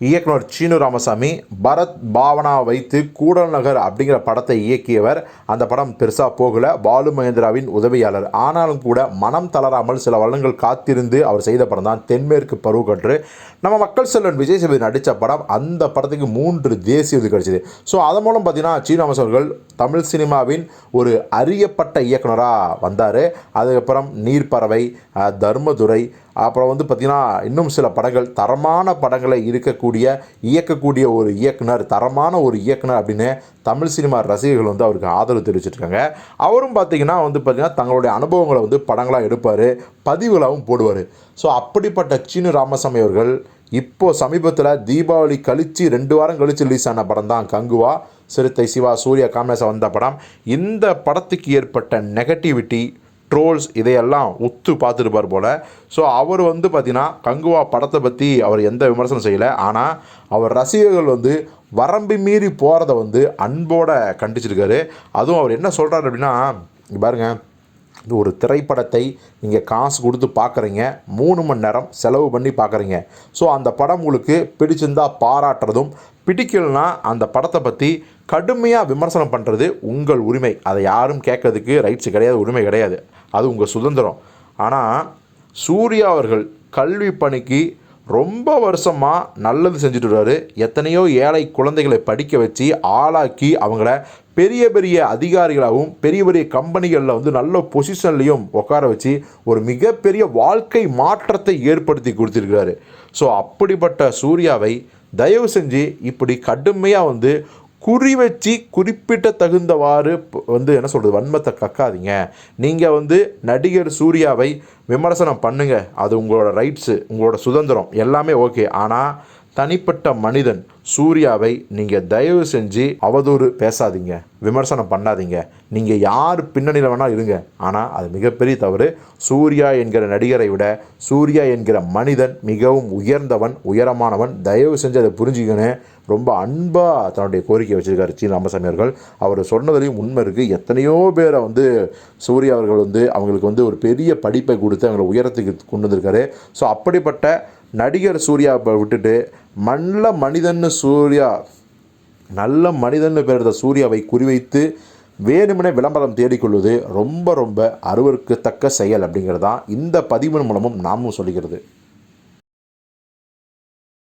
இயக்குனர் சீனு ராமசாமி பரத் பாவனா வைத்து கூடல் நகர் அப்படிங்கிற படத்தை இயக்கியவர். அந்த படம் பெருசாக போகல. பாலு மகேந்திராவின் உதவியாளர். ஆனாலும் கூட மனம் தளராமல் சில வருடங்கள் காத்திருந்து அவர் செய்த படம் தான் தென்மேற்கு பருவக்கற்று நம்ம மக்கள் செல்வன் விஜய் சேதுபதி நடித்த படம் அந்த படத்துக்கு மூன்று தேசிய விருது கிடைச்சிது. ஸோ அதன் மூலம் பார்த்தீங்கன்னா சீனு அவர்கள் தமிழ் சினிமாவின் ஒரு அறியப்பட்ட இயக்குனராக வந்தார். அதுக்கப்புறம் நீர்ப்பறவை தர்மதுரை அப்புறம் வந்து பார்த்திங்கன்னா இன்னும் சில படங்கள் தரமான படங்களை இருக்கக்கூடிய இயக்கக்கூடிய ஒரு இயக்குனர் தரமான ஒரு இயக்குனர் அப்படின்னு தமிழ் சினிமா ரசிகர்கள் வந்து அவருக்கு ஆதரவு தெரிவிச்சிருக்காங்க. அவரும் பார்த்திங்கன்னா வந்து பார்த்திங்கன்னா தங்களுடைய அனுபவங்களை வந்து படங்களாக எடுப்பார் பதிவுகளாகவும் போடுவார். ஸோ அப்படிப்பட்ட சீனு ராமசாமி அவர்கள் இப்போது சமீபத்தில் தீபாவளி கழித்து ரெண்டு வாரம் கழித்து ரிலீஸ் ஆன படம் தான் கங்குவா சிறுத்தை சிவா சூர்யா காம்பினேஷன் வந்த படம். இந்த படத்துக்கு ஏற்பட்ட நெகட்டிவிட்டி ட்ரோல்ஸ் இதையெல்லாம் உத்து பார்த்துருப்பார் போல். ஸோ அவர் வந்து பார்த்தீங்கன்னா கங்குவா படத்தை பற்றி அவர் எந்த விமர்சனம் செய்யலை. ஆனால் அவர் ரசிகர்கள் வந்து வரம்பு மீறி போகிறத வந்து அன்போடு கண்டிச்சிருக்காரு. அதுவும் அவர் என்ன சொல்கிறாரு அப்படின்னா பாருங்கள் இது ஒரு திரைப்படத்தை நீங்கள் காசு கொடுத்து பார்க்குறீங்க மூணு மணி நேரம் செலவு பண்ணி பார்க்குறீங்க ஸோ அந்த படம் உங்களுக்கு பிடிச்சிருந்தா பாராட்டுறதும் பிடிக்கலனா அந்த படத்தை பற்றி கடுமையாக விமர்சனம் பண்ணுறது உங்கள் உரிமை. அதை யாரும் கேட்கறதுக்கு ரைட்ஸ் கிடையாது உரிமை கிடையாது. அது உங்கள் சுதந்திரம். ஆனால் சூர்யா அவர்கள் கல்வி பணிக்கு ரொம்ப வருஷமாக நல்லது செஞ்சுட்டு வர்றாரு எத்தனையோ ஏழை குழந்தைகளை படிக்க வச்சு ஆளாக்கி அவங்கள பெரிய பெரிய அதிகாரிகளாகவும் பெரிய பெரிய கம்பெனிகளில் வந்து நல்ல பொசிஷன்லேயும் உட்கார வச்சு ஒரு மிகப்பெரிய வாழ்க்கை மாற்றத்தை ஏற்படுத்தி கொடுத்துருக்கிறாரு. ஸோ அப்படிப்பட்ட சூர்யாவை தயவு செஞ்சு இப்படி கடுமையாக வந்து குறி வச்சு குறிப்பிட்ட தகுந்தவாறு வந்து என்ன சொல்கிறது வன்மத்தை கக்காதீங்க. நீங்கள் வந்து நடிகர் சூர்யாவை விமர்சனம் பண்ணுங்கள் அது உங்களோட ரைட்ஸு உங்களோட சுதந்திரம். எல்லாமே ஓகே ஆனால் தனிப்பட்ட மனிதன் சூர்யாவை நீங்கள் தயவு செஞ்சு அவதூறு பேசாதீங்க விமர்சனம் பண்ணாதீங்க. நீங்கள் யார் பின்னணியில் வேணால் இருங்க. ஆனால் அது மிகப்பெரிய தவறு. சூர்யா என்கிற நடிகரை விட சூர்யா என்கிற மனிதன் மிகவும் உயர்ந்தவன் உயரமானவன். தயவு செஞ்சு அதை புரிஞ்சுக்கணும் ரொம்ப அன்பாக தன்னுடைய கோரிக்கை வச்சுருக்காரு சீன ராமசாமி அவர்கள். அவர் சொன்னதுலேயும் உண்மை இருக்குது எத்தனையோ பேரை வந்து சூர்யா அவர்கள் வந்து அவங்களுக்கு வந்து ஒரு பெரிய படிப்பை கொடுத்து அவங்களை உயரத்துக்கு கொண்டு வந்திருக்காரு. ஸோ அப்படிப்பட்ட நடிகர் சூர்யாவை விட்டுட்டு நல்ல மனிதன்னு சூர்யா நல்ல மனிதன்னு பேர் எடுத்த சூர்யாவை குறிவைத்து வேணுமென விளம்பரம் தேடிக்கொள்வது ரொம்ப ரொம்ப அருவருக்கத்தக்க செயல் அப்படிங்கிறது தான் இந்த பதிவின் மூலமும் நாமும் சொல்லிக்கிறது